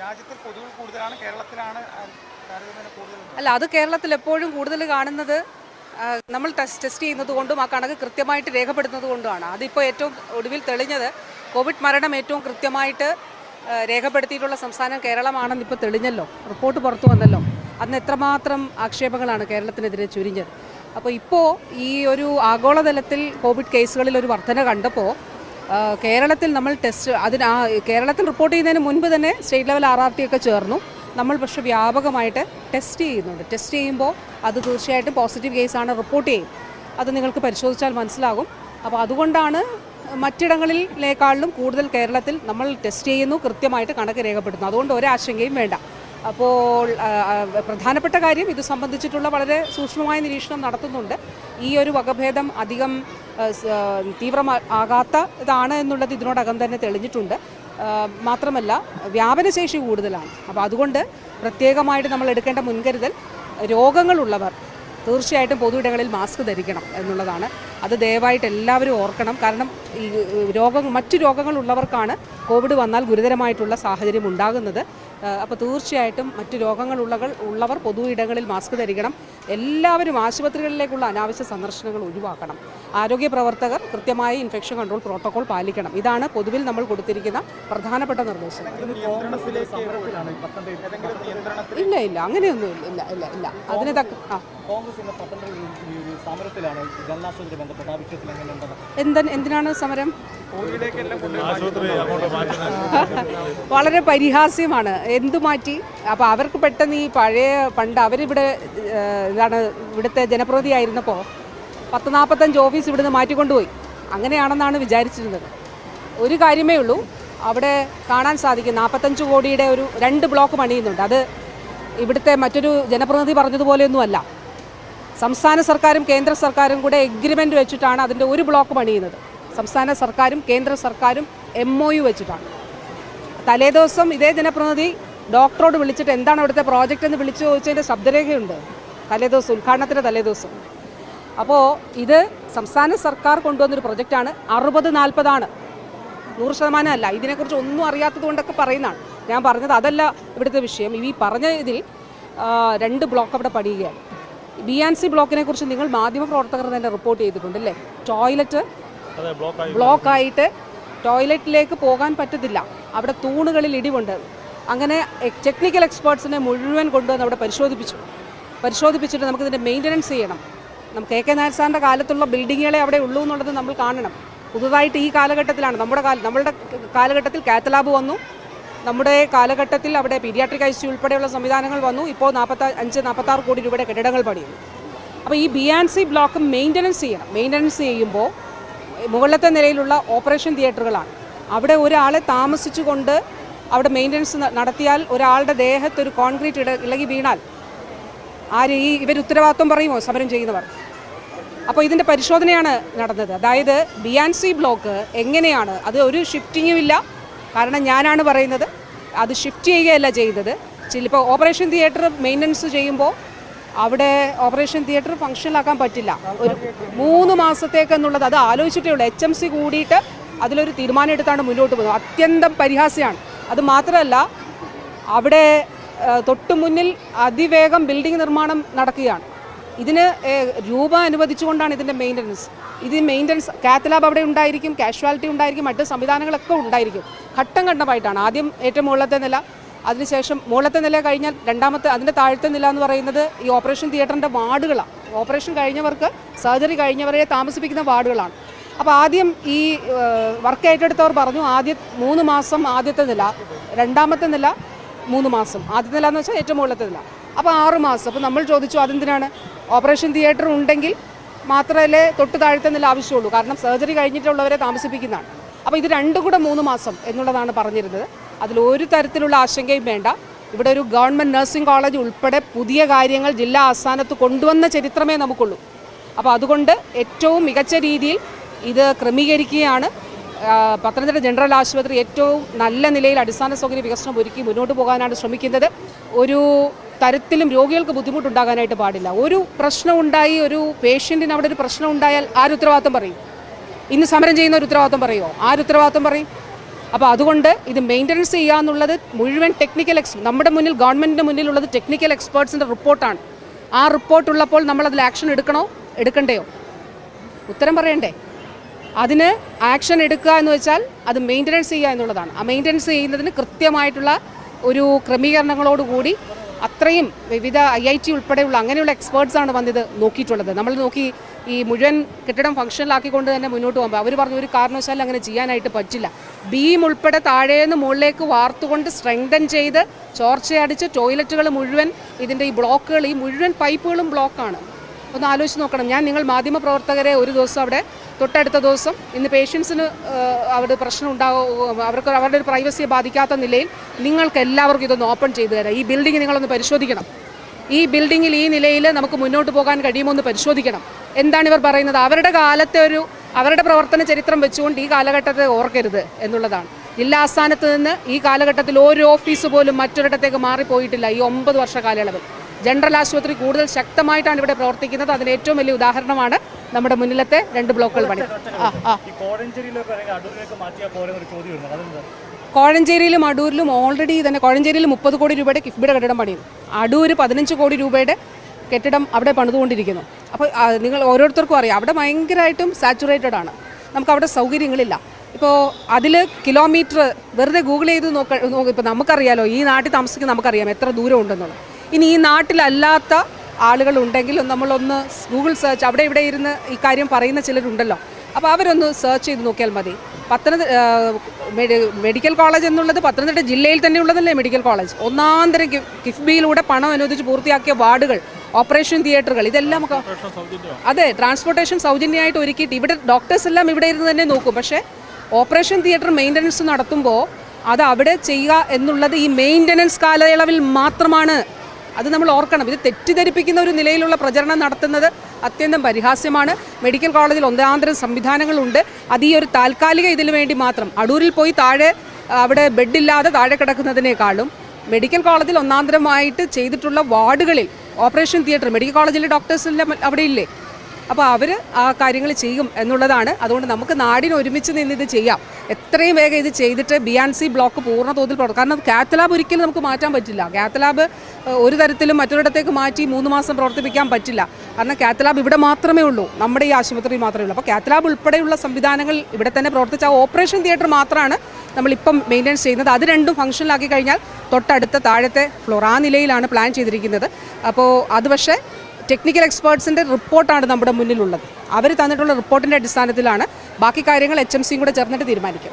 രാജ്യത്തിൽ കൂടുതലാണ് കേരളത്തിലാണ് അല്ല അത് കേരളത്തിൽ എപ്പോഴും കൂടുതൽ കാണുന്നത് നമ്മൾ ടെസ്റ്റ് ടെസ്റ്റ് ചെയ്യുന്നത് കൊണ്ടും ആ കണക്ക് കൃത്യമായിട്ട് രേഖപ്പെടുത്തുന്നത് കൊണ്ടുമാണ്. അതിപ്പോൾ ഏറ്റവും ഒടുവിൽ തെളിഞ്ഞത് കോവിഡ് മരണം ഏറ്റവും കൃത്യമായിട്ട് രേഖപ്പെടുത്തിയിട്ടുള്ള സംസ്ഥാനം കേരളമാണെന്ന് ഇപ്പോൾ തെളിഞ്ഞല്ലോ. റിപ്പോർട്ട് പുറത്തു വന്നല്ലോ. അന്ന് എത്രമാത്രം ആക്ഷേപങ്ങളാണ് കേരളത്തിനെതിരെ ചുരിഞ്ഞത് അപ്പോൾ ഇപ്പോൾ ഈ ഒരു ആഗോളതലത്തിൽ കോവിഡ് കേസുകളിൽ ഒരു വർധന കണ്ടപ്പോൾ കേരളത്തിൽ നമ്മൾ ടെസ്റ്റ് അതിന് ആ കേരളത്തിൽ റിപ്പോർട്ട് ചെയ്യുന്നതിന് മുൻപ് തന്നെ state level R R T ഒക്കെ ചേർന്നു. നമ്മൾ പക്ഷേ വ്യാപകമായിട്ട് ടെസ്റ്റ് ചെയ്യുന്നുണ്ട്. ടെസ്റ്റ് ചെയ്യുമ്പോൾ അത് തീർച്ചയായിട്ടും പോസിറ്റീവ് കേസാണ് റിപ്പോർട്ട് ചെയ്യും. അത് നിങ്ങൾക്ക് പരിശോധിച്ചാൽ മനസ്സിലാകും. അപ്പോൾ അതുകൊണ്ടാണ് മറ്റിടങ്ങളിലേക്കാളിലും കൂടുതൽ കേരളത്തിൽ നമ്മൾ ടെസ്റ്റ് ചെയ്യുന്നു കൃത്യമായിട്ട് കണക്ക് രേഖപ്പെടുത്തുന്നു. അതുകൊണ്ട് ഒരാശങ്കയും വേണ്ട. അപ്പോൾ പ്രധാനപ്പെട്ട കാര്യം ഇത് സംബന്ധിച്ചിട്ടുള്ള വളരെ സൂക്ഷ്മമായ നിരീക്ഷണം നടത്തുന്നുണ്ട്. ഈ ഒരു വകഭേദം അധികം തീവ്രമാകാത്തതാണ് എന്നുള്ളത് ഇതിനോടകം തന്നെ തെളിഞ്ഞിട്ടുണ്ട്. മാത്രമല്ല വ്യാപനശേഷി കൂടുതലാണ്. അപ്പോൾ അതുകൊണ്ട് പ്രത്യേകമായിട്ട് നമ്മൾ എടുക്കേണ്ട മുൻകരുതൽ രോഗങ്ങളുള്ളവർ തീർച്ചയായിട്ടും പൊതുയിടങ്ങളിൽ മാസ്ക് ധരിക്കണം എന്നുള്ളതാണ്. അത് ദയവായിട്ട് എല്ലാവരും ഓർക്കണം. കാരണം ഈ രോഗം മറ്റു രോഗങ്ങളുള്ളവർക്കാണ് കോവിഡ് വന്നാൽ ഗുരുതരമായിട്ടുള്ള സാഹചര്യം ഉണ്ടാകുന്നത്. അപ്പോൾ തീർച്ചയായിട്ടും മറ്റു രോഗങ്ങളുള്ളവർ ഉള്ളവർ പൊതു ഇടങ്ങളിൽ മാസ്ക് ധരിക്കണം. എല്ലാവരും ആശുപത്രികളിലേക്കുള്ള അനാവശ്യ സന്ദർശനങ്ങൾ ഒഴിവാക്കണം. ആരോഗ്യ പ്രവർത്തകർ കൃത്യമായി ഇൻഫെക്ഷൻ കൺട്രോൾ പ്രോട്ടോകോൾ പാലിക്കണം. ഇതാണ് പൊതുവിൽ നമ്മൾ കൊടുത്തിരിക്കുന്ന പ്രധാനപ്പെട്ട നിർദ്ദേശം. ഇല്ല ഇല്ല അങ്ങനെയൊന്നും ഇല്ല ഇല്ല ഇല്ല ഇല്ല. അതിന് തക്ക എന്തിനാണ് സമരം? വളരെ പരിഹാസ്യമാണ്. എന്തു മാറ്റി? അപ്പോൾ അവർക്ക് പെട്ടെന്ന് ഈ പഴയ പണ്ട് അവരിവിടെ ഇതാണ് ഇവിടുത്തെ ജനപ്രതി ആയിരുന്നപ്പോൾ പത്ത് നാൽപ്പത്തഞ്ച് ഓഫീസ് ഇവിടുന്ന് മാറ്റിക്കൊണ്ടുപോയി. അങ്ങനെയാണെന്നാണ് വിചാരിച്ചിരുന്നത്. ഒരു കാര്യമേ ഉള്ളൂ. അവിടെ കാണാൻ സാധിക്കും. നാൽപ്പത്തഞ്ച് കോടിയുടെ ഒരു രണ്ട് ബ്ലോക്ക് പണിയുന്നുണ്ട്. അത് ഇവിടുത്തെ മറ്റൊരു ജനപ്രതിനിധി പറഞ്ഞതുപോലെയൊന്നുമല്ല. സംസ്ഥാന സർക്കാരും കേന്ദ്ര സർക്കാരും കൂടെ എഗ്രിമെന്റ് വെച്ചിട്ടാണ് അതിന്റെ ഒരു ബ്ലോക്ക് പണിയുന്നത്. സംസ്ഥാന സർക്കാരും കേന്ദ്ര സർക്കാരും എം ഒ യു വെച്ചിട്ടാണ്. തലേദിവസം ഇതേ ജനപ്രതിനിധി ഡോക്ടറോട് വിളിച്ചിട്ട് എന്താണ് അവിടുത്തെ പ്രോജക്റ്റ് എന്ന് വിളിച്ചു ചോദിച്ചതിന്റെ ശബ്ദരേഖയുണ്ട്. തലേദിവസം ഉദ്ഘാടനത്തിന്റെ തലേദിവസം അപ്പോൾ ഇത് സംസ്ഥാന സർക്കാർ കൊണ്ടുവന്നൊരു പ്രൊജക്റ്റാണ്. അറുപത് നാൽപ്പതാണ്. നൂറ് ശതമാനം അല്ല. ഇതിനെക്കുറിച്ച് ഒന്നും അറിയാത്തത് കൊണ്ടൊക്കെ പറയുന്നതാണ്. ഞാൻ പറഞ്ഞത് അതല്ല ഇവിടുത്തെ വിഷയം. ഈ പറഞ്ഞ ഇതിൽ രണ്ട് ബ്ലോക്ക് അവിടെ പഠിക്കുകയാണ് ബി ആൻഡ് സി ബ്ലോക്കിനെ കുറിച്ച് നിങ്ങൾ മാധ്യമപ്രവർത്തകർ തന്നെ റിപ്പോർട്ട് ചെയ്തിട്ടുണ്ട് അല്ലേ? ടോയ്ലറ്റ് ബ്ലോക്കായിട്ട് ടോയ്ലറ്റിലേക്ക് പോകാൻ പറ്റത്തില്ല. അവിടെ തൂണുകളിൽ ഇടിവുണ്ട്. അങ്ങനെ ടെക്നിക്കൽ എക്സ്പേർട്സിനെ മുഴുവൻ കൊണ്ടുവന്ന് അവിടെ പരിശോധിപ്പിച്ചു. പരിശോധിപ്പിച്ചിട്ട് നമുക്കിതിന്റെ മെയിന്റനൻസ് ചെയ്യണം. നമുക്ക് എ കെ നായർ സാറിന്റെ കാലത്തുള്ള ബിൽഡിങ്ങുകളെ അവിടെ ഉള്ളൂ എന്നുള്ളത് നമ്മൾ കാണണം. പുതുതായിട്ട് ഈ കാലഘട്ടത്തിലാണ്. നമ്മുടെ കാല നമ്മളുടെ കാലഘട്ടത്തിൽ കാത്തലാബ് വന്നു. നമ്മുടെ കാലഘട്ടത്തിൽ അവിടെ പീഡിയാട്രിക് ഐ സി ഉൾപ്പെടെയുള്ള സംവിധാനങ്ങൾ വന്നു. ഇപ്പോൾ നാൽപ്പത്തി അഞ്ച് നാൽപ്പത്താറ് കോടി രൂപയുടെ കെട്ടിടങ്ങൾ പണിയുന്നു. അപ്പോൾ ഈ B and C block maintenance ചെയ്യണം. മെയിന്റനൻസ് ചെയ്യുമ്പോൾ മുകളിലത്തെ നിലയിലുള്ള ഓപ്പറേഷൻ തിയേറ്ററുകളാണ്. അവിടെ ഒരാളെ താമസിച്ചുകൊണ്ട് അവിടെ മെയിന്റനൻസ് നടത്തിയാൽ ഒരാളുടെ ദേഹത്ത് ഒരു കോൺക്രീറ്റ് ഇട ഇളകി വീണാൽ ആര് ഈ ഇവർ ഉത്തരവാദിത്വം പറയുമോ? സമരം ചെയ്യുന്നവർ. അപ്പോൾ ഇതിന്റെ പരിശോധനയാണ് നടന്നത്. അതായത് ബി ആൻഡ് സി ബ്ലോക്ക് എങ്ങനെയാണ് അത് ഒരു ഷിഫ്റ്റിങ്ങും ഇല്ല. കാരണം ഞാനാണ് പറയുന്നത് അത് ഷിഫ്റ്റ് ചെയ്യുകയല്ല ചെയ്യുന്നത് ചിലപ്പോൾ ഓപ്പറേഷൻ തിയേറ്റർ മെയിന്റനൻസ് ചെയ്യുമ്പോൾ അവിടെ ഓപ്പറേഷൻ തിയേറ്റർ ഫംഗ്ഷനിലാക്കാൻ പറ്റില്ല. ഒരു മൂന്ന് മാസത്തേക്ക് എന്നുള്ളത് അത് ആലോചിച്ചിട്ടേ ഉള്ളൂ. എച്ച് എം സി കൂടിയിട്ട് അതിലൊരു തീരുമാനം എടുത്താണ് മുന്നോട്ട് പോകുന്നത്. അത്യന്തം പരിഹാസ്യമാണ്. അത് മാത്രമല്ല അവിടെ തൊട്ടു മുന്നിൽ അതിവേഗം ബിൽഡിംഗ് നിർമ്മാണം നടക്കുകയാണ്. ഇതിന് രൂപ അനുവദിച്ചുകൊണ്ടാണ് ഇതിന്റെ മെയിന്റനൻസ് ഇത് മെയിന്റനൻസ് കാത്ത് ലാബ് അവിടെ ഉണ്ടായിരിക്കും കാഷ്വാലിറ്റി ഉണ്ടായിരിക്കും മറ്റ് സംവിധാനങ്ങളൊക്കെ ഉണ്ടായിരിക്കും. ഘട്ടം ഘട്ടമായിട്ടാണ്. ആദ്യം ഏറ്റവും മുകളിലത്തെ നില അതിനുശേഷം മുകളിലത്തെ നില കഴിഞ്ഞാൽ രണ്ടാമത്തെ അതിന്റെ താഴത്തെ നില എന്ന് പറയുന്നത് ഈ ഓപ്പറേഷൻ തിയേറ്ററിന്റെ വാർഡുകളാണ്. Operation കഴിഞ്ഞവർക്ക് surgery കഴിഞ്ഞവരെ താമസിപ്പിക്കുന്ന വാർഡുകളാണ്. അപ്പോൾ ആദ്യം ഈ വർക്ക് ഏറ്റെടുത്തവർ പറഞ്ഞു ആദ്യ മൂന്ന് മാസം ആദ്യത്തെ നില രണ്ടാമത്തെ നില മൂന്ന് മാസം. ആദ്യത്തെ നില എന്ന് വെച്ചാൽ ഏറ്റവും മുകളിലത്തെ നില. അപ്പോൾ ആറ് മാസം. അപ്പോൾ നമ്മൾ ചോദിച്ചു അതെന്തിനാണ്? ഓപ്പറേഷൻ തിയേറ്റർ ഉണ്ടെങ്കിൽ മാത്രമല്ലേ തൊട്ട് താഴത്തെ നില ആവശ്യമുള്ളൂ. കാരണം സർജറി കഴിഞ്ഞിട്ടുള്ളവരെ താമസിപ്പിക്കുന്നതാണ്. അപ്പോൾ ഇത് രണ്ടും കൂടെ മൂന്ന് മാസം എന്നുള്ളതാണ് പറഞ്ഞിരുന്നത്. അതിൽ ഒരു തരത്തിലുള്ള ആശങ്കയും വേണ്ട. ഇവിടെ ഒരു ഗവൺമെന്റ് നഴ്സിംഗ് കോളേജ് ഉൾപ്പെടെ പുതിയ കാര്യങ്ങൾ ജില്ലാ ആസ്ഥാനത്ത് കൊണ്ടുവന്ന ചരിത്രമേ നമുക്കുള്ളൂ. അപ്പോൾ അതുകൊണ്ട് ഏറ്റവും മികച്ച രീതിയിൽ ഇത് ക്രമീകരിക്കുകയാണ്. പത്തനംതിട്ട ജനറൽ ആശുപത്രി ഏറ്റവും നല്ല നിലയിൽ അടിസ്ഥാന സൗകര്യ വികസനം ഒരുക്കി മുന്നോട്ട് പോകാനാണ് ശ്രമിക്കുന്നത്. ഒരു തരത്തിലും രോഗികൾക്ക് ബുദ്ധിമുട്ടുണ്ടാകാനായിട്ട് പാടില്ല. ഒരു പ്രശ്നം ഉണ്ടായി ഒരു പേഷ്യന്റിന് അവിടെ ഒരു പ്രശ്നം ഉണ്ടായാൽ ആര് പറയും? ഇന്ന് സമരം ചെയ്യുന്ന ഒരു ഉത്തരവാദിത്വം പറയുമോ ആര് ഉത്തരവാദിത്വം പറയും? അപ്പോൾ അതുകൊണ്ട് ഇത് മെയിന്റനൻസ് ചെയ്യുക എന്നുള്ളത് മുഴുവൻ ടെക്നിക്കൽ എക്സ് നമ്മുടെ മുന്നിൽ ഗവൺമെന്റിന്റെ മുന്നിലുള്ളത് ടെക്നിക്കൽ എക്സ്പേർട്സിന്റെ റിപ്പോർട്ടാണ്. ആ റിപ്പോർട്ട് ഉള്ളപ്പോൾ നമ്മൾ അതിൽ ആക്ഷൻ എടുക്കണോ? എടുക്കണ്ടയോ? ഉത്തരം പറയണ്ടേ? അതിന് ആക്ഷൻ എടുക്കുക എന്ന് വെച്ചാൽ അത് മെയിന്റനൻസ് ചെയ്യുക എന്നുള്ളതാണ്. ആ മെയിന്റനൻസ് ചെയ്യുന്നതിന് കൃത്യമായിട്ടുള്ള ഒരു ക്രമീകരണങ്ങളോടുകൂടി അത്രയും വിവിധ ഐ ഐ ടി ഉൾപ്പെടെയുള്ള അങ്ങനെയുള്ള എക്സ്പേർട്സാണ് വന്നിത് നോക്കിയിട്ടുള്ളത്. നമ്മൾ നോക്കി ഈ മുഴുവൻ കെട്ടിടം ഫംഗ്ഷനിലാക്കിക്കൊണ്ട് തന്നെ മുന്നോട്ട് പോകുമ്പോൾ അവർ പറഞ്ഞു ഒരു കാരണവശാലും അങ്ങനെ ചെയ്യാനായിട്ട് പറ്റില്ല. ബീം ഉൾപ്പെടെ താഴേന്ന് മുകളിലേക്ക് വാർത്തുകൊണ്ട് സ്ട്രെങ്തൻ ചെയ്ത് ചോർച്ചയടിച്ച് ടോയ്ലറ്റുകൾ മുഴുവൻ ഇതിന്റെ ഈ ബ്ലോക്കുകൾ ഈ മുഴുവൻ പൈപ്പുകളും ബ്ലോക്കാണ് ഒന്ന് ആലോചിച്ച് നോക്കണം. ഞാൻ നിങ്ങൾ മാധ്യമപ്രവർത്തകരെ ഒരു ദിവസം അവിടെ തൊട്ടടുത്ത ദിവസം ഇന്ന് പേഷ്യൻസിന് അവിടെ പ്രശ്നം ഉണ്ടാകും അവർക്ക് അവരുടെ ഒരു പ്രൈവസിയെ ബാധിക്കാത്ത നിലയിൽ നിങ്ങൾക്ക് എല്ലാവർക്കും ഇതൊന്ന് ഓപ്പൺ ചെയ്തു തരാം. ഈ ബിൽഡിംഗ് നിങ്ങളൊന്ന് പരിശോധിക്കണം. ഈ ബിൽഡിങ്ങിൽ ഈ നിലയിൽ നമുക്ക് മുന്നോട്ട് പോകാൻ കഴിയുമോ എന്ന് പരിശോധിക്കണം. എന്താണ് ഇവർ പറയുന്നത്? അവരുടെ കാലത്തെ ഒരു അവരുടെ പ്രവർത്തന ചരിത്രം വെച്ചുകൊണ്ട് ഈ കാലഘട്ടത്തെ ഓർക്കരുത് എന്നുള്ളതാണ്. ജില്ലാ ആസ്ഥാനത്ത് നിന്ന് ഈ കാലഘട്ടത്തിൽ ഒരു ഓഫീസ് പോലും മറ്റൊരിടത്തേക്ക് മാറിപ്പോയിട്ടില്ല ഈ ഒമ്പത് വർഷ കാലയളവിൽ. ജനറൽ ആശുപത്രി കൂടുതൽ ശക്തമായിട്ടാണ് ഇവിടെ പ്രവർത്തിക്കുന്നത്. അതിന് ഏറ്റവും വലിയ ഉദാഹരണമാണ് നമ്മുടെ മുന്നിലത്തെ രണ്ട് ബ്ലോക്കുകൾ പണി. കോഴഞ്ചേരിയിലും അടൂരിലും ഓൾറെഡി തന്നെ കോഴഞ്ചേരിയിൽ മുപ്പത് കോടി രൂപയുടെ കിഫ്ബിയുടെ കെട്ടിടം പണിയുന്നു. അടൂർ പതിനഞ്ച് കോടി രൂപയുടെ കെട്ടിടം അവിടെ പണിതുകൊണ്ടിരിക്കുന്നു. അപ്പോൾ നിങ്ങൾ ഓരോരുത്തർക്കും അറിയാം. അവിടെ ഭയങ്കരമായിട്ടും സാച്ചുറേറ്റഡ് ആണ്. നമുക്ക് അവിടെ സൗകര്യങ്ങളില്ല. ഇപ്പോൾ അതിൽ കിലോമീറ്റർ വെറുതെ ഗൂഗിൾ ചെയ്ത് നോക്ക നോക്ക് ഇപ്പോൾ നമുക്കറിയാലോ ഈ നാട്ടിൽ താമസിക്കുന്ന നമുക്കറിയാം എത്ര ദൂരം ഉണ്ടെന്നുള്ളത്. ഇനി ഈ നാട്ടിലല്ലാത്ത ആളുകൾ ഉണ്ടെങ്കിൽ നമ്മളൊന്ന് ഗൂഗിൾ സെർച്ച് അവിടെ ഇവിടെ ഇരുന്ന് ഈ കാര്യം പറയുന്ന ചിലരുണ്ടല്ലോ. അപ്പോൾ അവരൊന്ന് സെർച്ച് ചെയ്ത് നോക്കിയാൽ മതി. പത്തനംതിട്ട മെഡിക്കൽ കോളേജ് എന്നുള്ളത് പത്തനംതിട്ട ജില്ലയിൽ തന്നെ ഉള്ളതല്ലേ മെഡിക്കൽ കോളേജ്? ഒന്നാന്തരം കിഫ്ബിയിലൂടെ പണം അനുവദിച്ച് പൂർത്തിയാക്കിയ വാർഡുകൾ ഓപ്പറേഷൻ തിയേറ്ററുകൾ ഇതെല്ലാം അതെ ട്രാൻസ്പോർട്ടേഷൻ സൗജന്യമായിട്ട് ഒരുക്കിയിട്ട് ഇവിടെ ഡോക്ടേഴ്സ് എല്ലാം ഇവിടെ ഇരുന്ന് തന്നെ നോക്കും. പക്ഷേ ഓപ്പറേഷൻ തിയേറ്റർ മെയിന്റനൻസ് നടത്തുമ്പോൾ അത് അവിടെ ചെയ്യുക എന്നുള്ളത് ഈ മെയിന്റനൻസ് കാലയളവിൽ മാത്രമാണ് അത് നമ്മൾ ഓർക്കണം. ഇത് തെറ്റിദ്ധരിപ്പിക്കുന്ന ഒരു നിലയിലുള്ള പ്രചരണം നടത്തുന്നത് അത്യന്തം പരിഹാസ്യമാണ്. മെഡിക്കൽ കോളേജിൽ ഒന്നാന്തരം സംവിധാനങ്ങളുണ്ട്. അത് ഈ ഒരു താൽക്കാലിക ഇതിനു വേണ്ടി മാത്രം. അടൂരിൽ പോയി താഴെ അവിടെ ബെഡില്ലാതെ താഴെ കിടക്കുന്നതിനേക്കാളും മെഡിക്കൽ കോളേജിൽ ഒന്നാന്തരമായിട്ട് ചെയ്തിട്ടുള്ള വാർഡുകളിൽ ഓപ്പറേഷൻ തിയേറ്റർ മെഡിക്കൽ കോളേജിലെ ഡോക്ടേഴ്സ് എല്ലാം അവിടെ ഇല്ലേ അപ്പോൾ അവർ ആ കാര്യങ്ങൾ ചെയ്യും എന്നുള്ളതാണ്. അതുകൊണ്ട് നമുക്ക് നാടിന് ഒരുമിച്ച് നിന്ന് ഇത് ചെയ്യാം. എത്രയും വേഗം ഇത് ചെയ്തിട്ട് ബി ആൻഡ് സി ബ്ലോക്ക് പൂർണ തോതിൽ പ്രവർത്തനം കാരണം കാത്ത് ലാബ് ഒരിക്കലും നമുക്ക് മാറ്റാൻ പറ്റില്ല. കാത്ത് ലാബ് ഒരു തരത്തിലും മറ്റൊരിടത്തേക്ക് മാറ്റി മൂന്ന് മാസം പ്രവർത്തിപ്പിക്കാൻ പറ്റില്ല. കാരണം കാത്ത് ലാബ് ഇവിടെ മാത്രമേ ഉള്ളൂ. നമ്മുടെ ഈ ആശുപത്രി മാത്രമേ ഉള്ളൂ. അപ്പോൾ കാത്ത് ലാബ് ഉൾപ്പെടെയുള്ള സംവിധാനങ്ങൾ ഇവിടെ തന്നെ പ്രവർത്തിച്ച ആ ഓപ്പറേഷൻ തിയേറ്റർ മാത്രമാണ് നമ്മളിപ്പം മെയിന്റെനൻസ് ചെയ്യുന്നത്. അത് രണ്ടും ഫംഗ്ഷനിലാക്കി കഴിഞ്ഞാൽ തൊട്ടടുത്ത താഴത്തെ ഫ്ലോർ ആ നിലയിലാണ് പ്ലാൻ ചെയ്തിരിക്കുന്നത്. അപ്പോൾ അത് പക്ഷേ ടെക്നിക്കൽ എക്സ്പേർട്സിന്റെ റിപ്പോർട്ടാണ് നമ്മുടെ മുന്നിലുള്ളത്. അവർ തന്നിട്ടുള്ള റിപ്പോർട്ടിന്റെ അടിസ്ഥാനത്തിലാണ് ബാക്കി കാര്യങ്ങൾ എച്ച് എം സിയും കൂടെ ചേർന്നിട്ട് തീരുമാനിക്കും